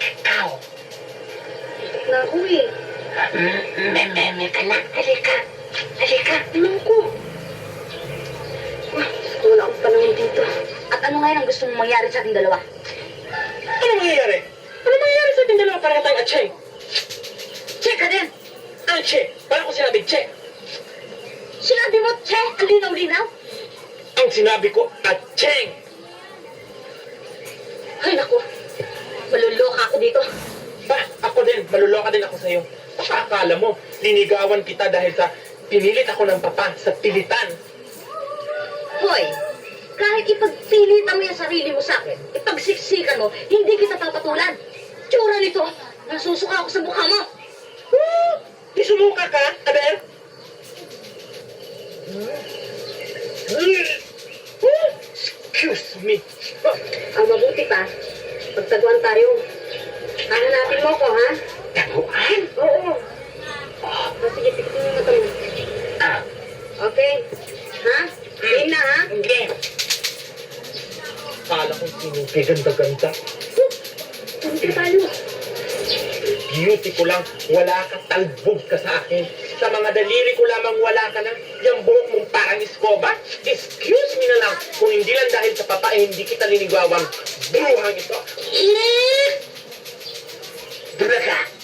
Ikaw, Na ako eh. meme ka na. Halika. Halika. Ano ko? Wala akong panahon dito. At ano ngayon ang gusto mong mangyari sa ating dalawa? Ano mangyayari? Ano mangyayari sa ating dalawa para tayong atse? Che ka din! Ang che? Paano ko sinabing che? Sinabi mo, Che, ang linaw-linaw? Ang sinabi ko, atcheng! Ay, naku. Maluloka ako dito. Ba, ako din, maluloka din ako sa'yo. Baka akala mo, linigawan kita dahil sa pinilit ako ng papa sa pilitan. Hoy, kahit ipagpilitan mo yung sarili mo sa akin, ipagsiksikan mo, hindi kita papatulan. Tsura nito, nasusuka ako sa mukha mo. Woo! Di sumuka ka, Aber? Woo! Me. Ang mabuti pa, pagtaguan tayo. Hahanapin mo ko, ha? Taguan? Oo. Ah, sige, pikitin mo yung mata mo. Ah, Okay? Ha? Game na, ha? hindi. Kala ko sinupi, ganda-ganda. Punta tayo. Beauty ko lang, wala ka, talbog ka sa akin. Sa mga daliri ko lamang wala ka na. Yung buhok mong parang iskoba. Lang, kung hindi lang dahil sa papa, eh, hindi kita linigawang bruhang ito. Dula ka!